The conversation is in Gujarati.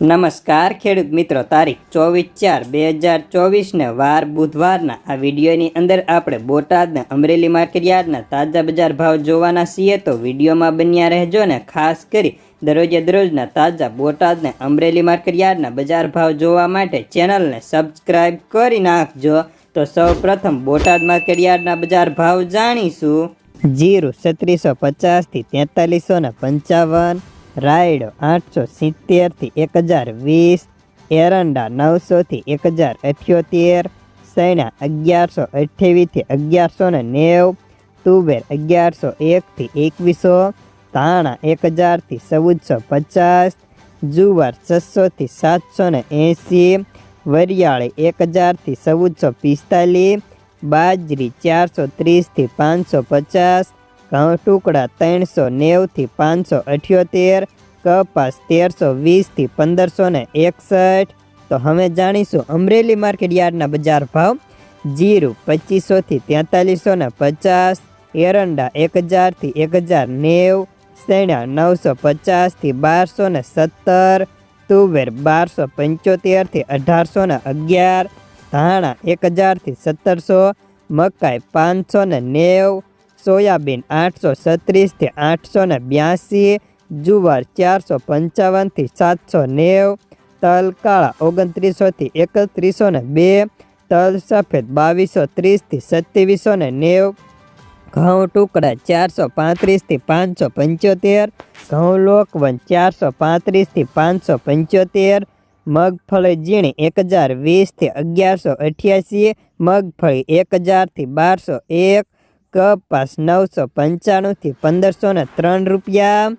નમસ્કાર ખેડૂત મિત્રો, તારીખ ચોવીસ ચાર બે હજાર ચોવીસને વાર બુધવારના આ વિડીયોની અંદર આપણે બોટાદના અમરેલી માર્કેટ યાર્ડના તાજા બજાર ભાવ જોવાના છીએ. તો વિડીયોમાં બન્યા રહેજો ને ખાસ કરી દરરોજે દરરોજના તાજા બોટાદને અમરેલી માર્કેટ યાર્ડના બજાર ભાવ જોવા માટે ચેનલને સબસ્ક્રાઈબ કરી નાખજો. તો સૌ પ્રથમ બોટાદ માર્કેટ યાર્ડના બજાર ભાવ જાણીશું. જીરું છત્રીસો પચાસથી તેતાલીસો ને પંચાવન રાયડો આઠસો સિત્તેરથી એક હજાર વીસ, એરંડા નવસોથી એક હજાર અઠ્યોતેર, સૈણા અગિયારસો અઠ્યાવીસથી અગિયારસો ને નેવ તુબેર અગિયારસો એકથી એકવીસો, ધાણા એક હજારથી ચૌદસો પચાસ, જુવાર છસોથી સાતસો ને એંસી, વરિયાળી એક હજારથી ચૌદસો પિસ્તાલીસ, બાજરી ચારસો ત્રીસથી પાંચસો પચાસ ઘઉં ટુકડા ત્રણસો નેવથી પાંચસો અઠ્યોતેર, કપાસ તેરસો વીસથી પંદરસો ને એકસઠ. તો હવે જાણીશું અમરેલી માર્કેટ યાર્ડના બજાર ભાવ. જીરું પચીસોથી તેતાલીસો ને પચાસ, એરંડા એક હજારથી એક હજાર નેવ સેણા નવસો પચાસથી બારસો ને સત્તર, તુવેર બારસો પંચોતેરથી અઢારસો ને અગિયાર, ધાણા એક હજારથી સત્તરસો, મકાઈ પાંચસો ને નેવ સોયાબીન આઠસો છત્રીસથી આઠસો ને બ્યાસી, જુવાર ચારસો પંચાવનથી સાતસો નેવ, તલ કાળા ઓગણત્રીસોથી એકત્રીસો ને બે, તલ સફેદ બાવીસો ત્રીસથી સત્યાવીસો ને નેવ, ઘઉં ટુકડા ચારસો પાંત્રીસથી પાંચસો પંચોતેર, ઘઉં લોકવન ચારસો પાંત્રીસથી પાંચસો પંચોતેર, મગફળી ઝીણી એક હજાર વીસથી અગિયારસો અઠ્યાસી, મગફળી એક હજારથી બારસો એક કપાસ નવસો પંચાણુંથી પંદરસો ને ત્રણ રૂપિયા.